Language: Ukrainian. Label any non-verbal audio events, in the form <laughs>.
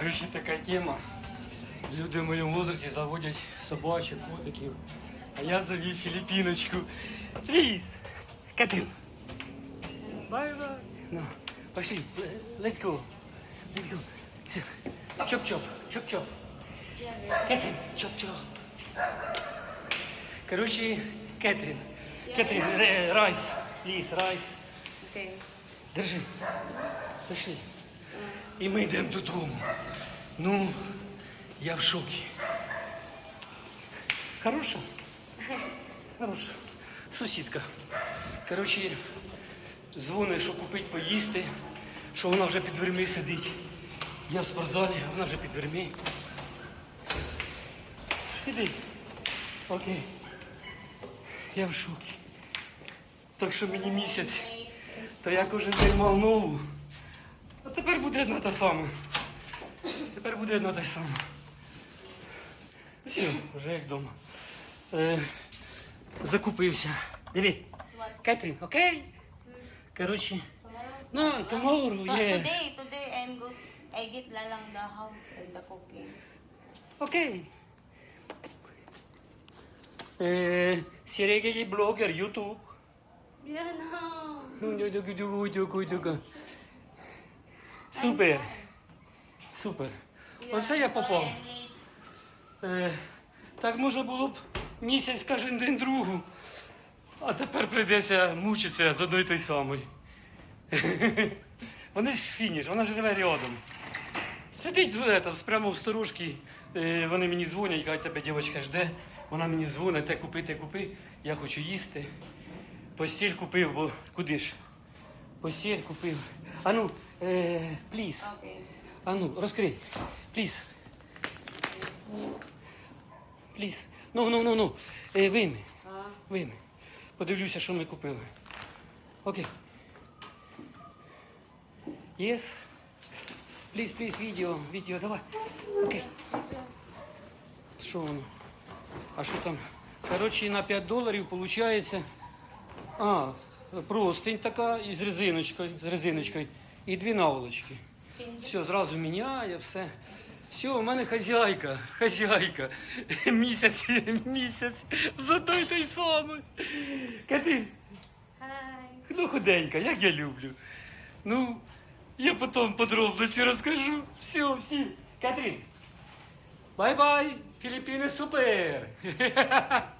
Короче, така тема. Люди в моєму возрасті заводять собачок, котиків. А я завів Філіппіночку. Пліз. Катин. Бай-бай. Ну, пошли. Let's go. Let's go. Ці- Чоп-чоп. Чоп-чоп. Кэтрин. Чоп-чоп. Короче, Кэтрин. Кэтрин, ре- райс. Ліс, райс. Окей. Держи. Пішли. І ми йдемо додому. Ну, я в шокі. Хороша? Хороша. Сусідка. Коротше, дзвонить, що купити поїсти, що вона вже під дверми сидить. Я в спортзалі, вона вже під дверми. Іди. Окей. Я в шокі. Так що мені місяць, то я кожен день мав нову. А тепер буде одна та сама. Тепер буде одна та сама. Все, вже як вдома. Е, закупився. Диви. Кетрін, окей? Коротше, ну, tomorrow, є. today, today I'm good. I get la lang the house and the cooking. Окей. Е, Серега блогер, Ютуб. Yeah, no. Супер. Супер. Оце я попав. Е, так може було б місяць кожен день другу. А тепер прийдеться мучитися з одної той самої. <laughs> Вони ж фініш, вона ж живе рядом. Сидить это, прямо в сторожці, е, вони мені дзвонять, кажуть, тебе дівчинка жде. Вона мені дзвонить, те купи, те купи, я хочу їсти. Постіль купив, бо куди ж? Постіль купив. Ану, е, пліс. Okay. Ану, розкрий. Пліс. Пліс. Ну, ну, ну, ну. Е, вийми. Вийми. Подивлюся, що ми купили. Окей. Єс. Пліс, пліс, відео, відео, давай. Окей. Що воно? А що там? Коротше, на 5 доларів виходить. А, простень така із резиночкою, з резиночкою. І дві наволочки. Все, зразу міняє, все. Все, у мене хазяйка, хазяйка. Місяць, місяць з одної той самої. Катрін, ну худенька, як я люблю. Ну, я потім подробності розкажу. Все, всі. Катрін. Бай-бай, Філіппіни супер. <laughs>